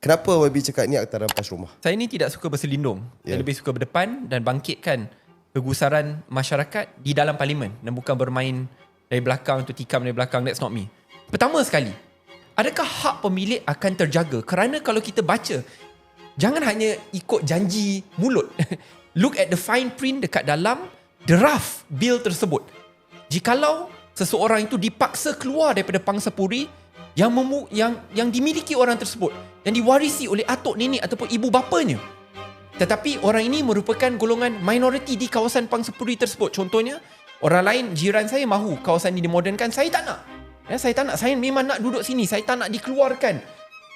Kenapa YB cakap ni akta rampas rumah? Saya ni tidak suka berselindung. Ya. Yeah. Saya lebih suka berdepan dan bangkitkan kegusaran masyarakat di dalam parlimen dan bukan bermain dari belakang tu tikam dari belakang that's not me. Pertama sekali, adakah hak pemilik akan terjaga? Kerana kalau kita baca jangan hanya ikut janji mulut. Look at the fine print dekat dalam draft bill tersebut. Jikalau seseorang itu dipaksa keluar daripada pangsa puri yang memu, yang yang dimiliki orang tersebut yang diwarisi oleh atuk nenek ataupun ibu bapanya tetapi orang ini merupakan golongan minoriti di kawasan Pangsapuri tersebut. Contohnya, orang lain jiran saya mahu kawasan ini dimodernkan. Saya tak nak. Ya, saya tak nak. Saya memang nak duduk sini. Saya tak nak dikeluarkan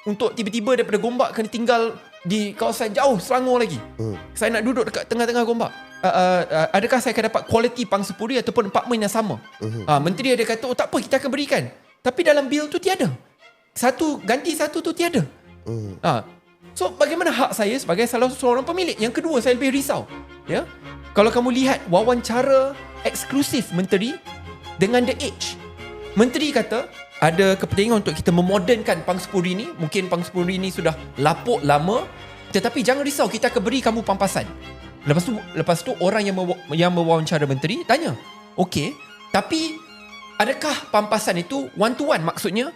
untuk tiba-tiba daripada Gombak kena tinggal di kawasan jauh Selangor lagi. Hmm. Saya nak duduk dekat tengah-tengah Gombak. Uh, uh, uh, adakah saya akan dapat kualiti Pangsapuri ataupun apartmen yang sama? Uh-huh. Uh, menteri ada kata, oh tak apa, kita akan berikan. Tapi dalam bil tu tiada. Satu ganti satu tu tiada. Uh. Uh, So bagaimana hak saya sebagai salah seorang pemilik? Yang kedua saya lebih risau. Ya. Kalau kamu lihat wawancara eksklusif menteri dengan The Age. Menteri kata ada kepentingan untuk kita memodernkan Pangsapuri ni. Mungkin Pangsapuri ni sudah lapuk lama. Tetapi jangan risau kita akan beri kamu pampasan. Lepas tu lepas tu orang yang mewa, yang mewawancara menteri tanya, "Okey, tapi adakah pampasan itu one to one? Maksudnya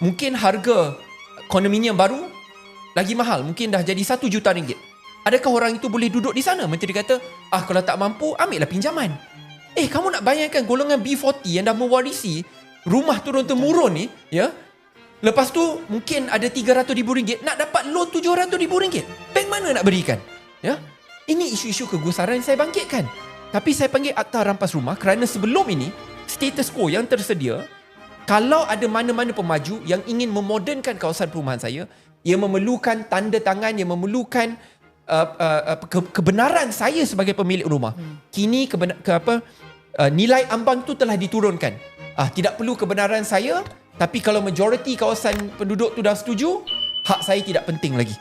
mungkin harga kondominium baru lagi mahal. Mungkin dah jadi 1 juta ringgit. Adakah orang itu boleh duduk di sana? Menteri kata ah kalau tak mampu ambillah pinjaman. Eh kamu nak bayangkan golongan B40 yang dah mewarisi rumah turun temurun ni ya? Lepas tu mungkin ada 300 ribu ringgit nak dapat loan 700 ribu ringgit. Bank mana nak berikan ya? Ini isu-isu kegusaran yang saya bangkitkan. Tapi saya panggil akta rampas rumah kerana sebelum ini status quo yang tersedia kalau ada mana-mana pemaju yang ingin memodernkan kawasan perumahan saya yang memerlukan tanda tangan yang memerlukan uh, uh, uh, ke, kebenaran saya sebagai pemilik rumah. Hmm. Kini kebenar, ke apa uh, nilai ambang tu telah diturunkan. Ah uh, tidak perlu kebenaran saya tapi kalau majoriti kawasan penduduk tu dah setuju, hak saya tidak penting lagi.